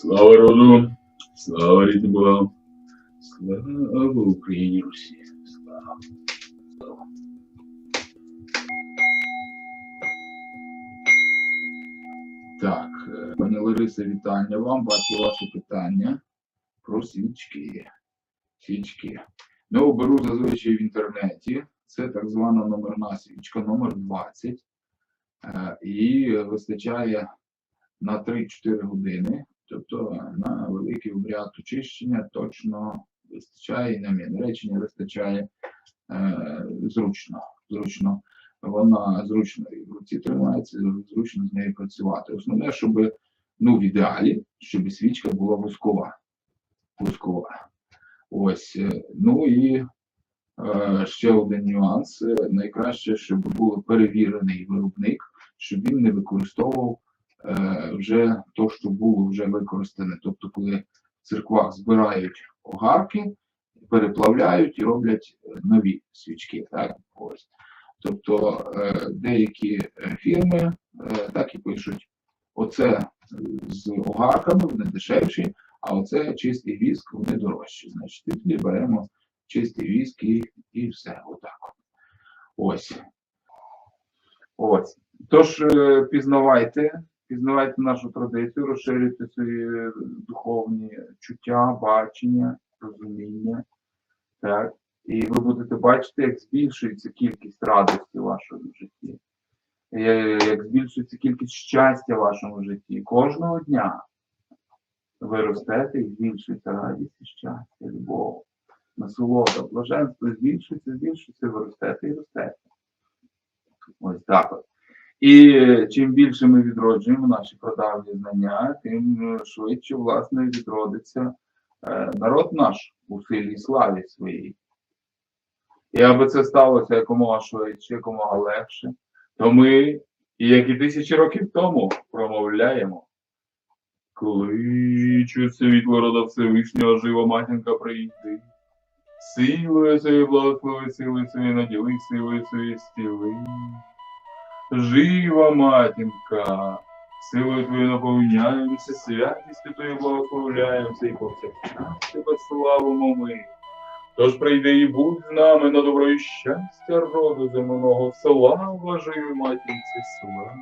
Слава роду, слава рідним слава Україні Русі, слава. слава. Так, е, пані Лариса, вітання вам. Бачу ваше питання про свічки. Свічки. Ну, беру зазвичай в інтернеті. Це так звана номерна свічка, номер 20. Е, І вистачає на 3-4 години. Тобто на великий обряд очищення точно вистачає, і на мінне речення вистачає е, зручно. зручно. Вона зручно і в руці тримається, зручно з нею працювати. Основне, щоб ну, в ідеалі, щоб свічка була вузькова. Вузькова. Ось. е, Ну і е, ще один нюанс. Найкраще, щоб був перевірений виробник, щоб він не використовував вже то, що було вже використане. Тобто, коли в церквах збирають огарки, переплавляють і роблять е, нові свічки. Так? Ось. Тобто е, деякі е, фірми е, так і пишуть: оце з огарками, вони дешевші, а оце чистий віск, вони дорожчі. Значить, тоді беремо чистий віск і, і все. Отак. Ось. Ось. Тож е, пізнавайте, пізнавайте нашу традицію, розширюйте свої духовні чуття, бачення, розуміння. Так. І ви будете бачити, як збільшується кількість радості в вашому житті, е, як збільшується кількість щастя в вашому житті. Кожного дня ви ростете і збільшується радість і щастя, любов, насолода, блаженство збільшується, збільшується, ви ростете і ростете. Ось так. І чим більше ми відроджуємо наші прадавні знання, тим е, швидше, власне, відродиться е, народ наш у силі і славі своїй. І аби це сталося якомога швидше, якомога легше, то ми, як і тисячі років тому, промовляємо. Кличу світло рода Всевишнього, жива матінка прийди. Силою своєю благослови, силою своєю наділи, силою своєю стіли. Жива матінка, силою твоєю наповняємося, святістю Твою благословляємося і повсякчас тебе славимо ми. Тож прийди і будь з нами на добро і щастя роду земного, слава живій матінці, слава.